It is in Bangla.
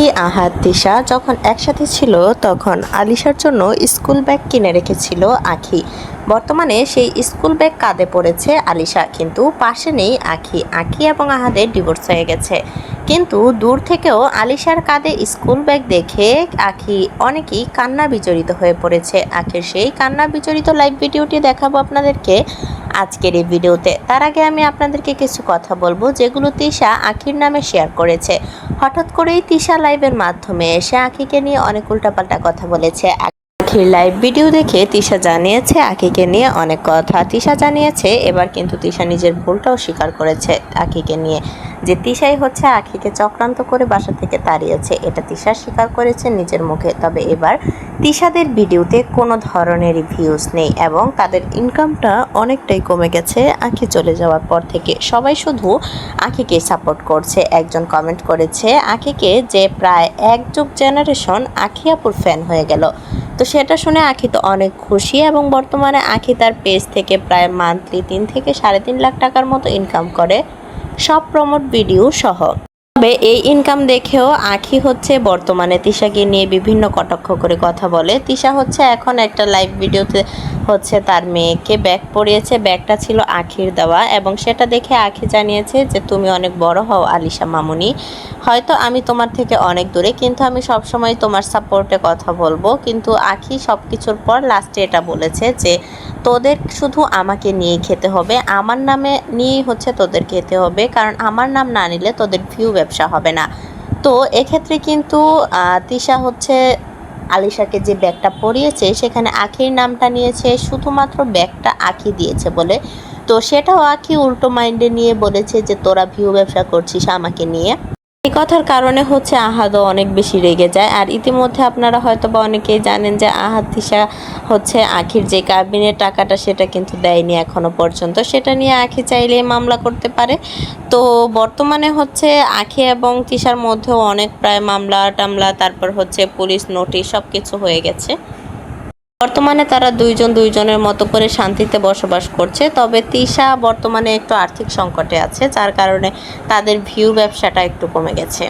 আখি আহাত দিশা যখন একসাথে ছিল, তখন আলিশার জন্য স্কুল ব্যাগ কিনে রেখেছিল আখি। বর্তমানে সেই স্কুল ব্যাগ কাঁধে পড়েছে আলিশা, কিন্তু পাশে নেই আখি। আখি এবং আহাদের ডিভোর্স হয়ে গেছে। কিন্তু দূর থেকেও আলিশার কাঁধে স্কুল ব্যাগ দেখে আখি অনেকেই কান্না বিজড়িত হয়ে পড়েছে। আখির সেই কান্না বিজড়িত লাইভ ভিডিওটি দেখাবো আপনাদেরকে আজকের এই ভিডিওতে তার আগে আমি আপনাদেরকে কিছু কথা বলব, যেগুলো তিশা আখির নামে শেয়ার করেছে। হঠাৎ করেই তিশা লাইভের মাধ্যমে এসে আখিকে নিয়ে অনেক উল্টাপাল্টা কথা বলেছে। আখির লাইভ ভিডিও দেখে তিশা জানিয়েছে আখিকে নিয়ে অনেক কথা। তিশা জানিয়েছে, এবার কিন্তু তিশা নিজের ভুলটাও স্বীকার করেছে আখিকে নিয়ে। যে তিশাই হচ্ছে আখিকে চক্রান্ত করে বাসা থেকে তাড়িয়েছে, এটা তিশা স্বীকার করেছে নিজের মুখে। তবে এবার তিশাদের ভিডিওতে কোনো ধরনেরই ভিউজ নেই এবং তাদের ইনকামটা অনেকটাই কমে গেছে আখি চলে যাওয়ার পর থেকে। সবাই শুধু আখিকে সাপোর্ট করছে। একজন কমেন্ট করেছে, আখিকে যে প্রায় এক যুগ জেনারেশন আখি আপুর ফ্যান হয়ে গেল। তো সেটা শুনে আখি তো অনেক খুশি এবং বর্তমানে আখি তার পেজ থেকে প্রায় মান্থলি তিন থেকে সাড়ে তিন লাখ টাকার মতো ইনকাম করে। সব প্রমোট ভিডিও সহ। তবে এই ইনকাম দেখেও আখি হচ্ছে বর্তমানে। তিশাকে নিয়ে বিভিন্ন কটাক্ষ করে কথা বলে। তিশা হচ্ছে এখন একটা লাইভ ভিডিওতে হচ্ছে তার মেয়েকে ব্যাগ পরিয়েছে। ব্যাগটা ছিল আখির দেওয়া এবং সেটা দেখে আখি জানিয়েছে যে, তুমি অনেক বড় হও আলিশা মামুনি। হয়তো আমি তোমার থেকে অনেক দূরে, কিন্তু আমি সবসময় তোমার সাপোর্টে কথা বলব। কিন্তু আখি সব কিছুর পর লাস্টে এটা বলেছে যে তোদের শুধু আমাকে নিয়ে খেতে হবে। আমার নামে নিয়েই হচ্ছে তোদের খেতে হবে। কারণ আমার নাম না নিলে তোদের ভিউ ব্যবসা হবে না। তো এক্ষেত্রে কিন্তু তিশা হচ্ছে আলিশাকে যে ব্যাগটা পরিয়েছে, সেখানে আখির নামটা নিয়েছে। শুধুমাত্র ব্যাগটা আখি দিয়েছে বলে। তো সেটাও আখি উল্টো মাইন্ডে নিয়ে বলেছে যে, তোরা ভিউ ব্যবসা করছিস আমাকে নিয়ে। এই কথার কারণে হচ্ছে আহাদও অনেক বেশি রেগে যায়। আর ইতিমধ্যে আপনারা হয়তো বা অনেকেই জানেন যে আহাদ তিশা হচ্ছে আখির যে কাবিনের টাকাটা সেটা কিন্তু দেয়নি এখনও পর্যন্ত। সেটা নিয়ে আখি চাইলে মামলা করতে পারে। তো বর্তমানে হচ্ছে আখি এবং তিশার মধ্যেও অনেক প্রায় মামলা টামলা তারপর হচ্ছে পুলিশ নোটিশ সব কিছু হয়ে গেছে। বর্তমানে তারা দুইজন দুইজনের মতো করে শান্তিতে বসবাস করছে, তবে তিশা বর্তমানে একটু আর্থিক সংকটে আছে, যার কারণে তাদের ভিউ ব্যবসাটা একটু কমে গেছে।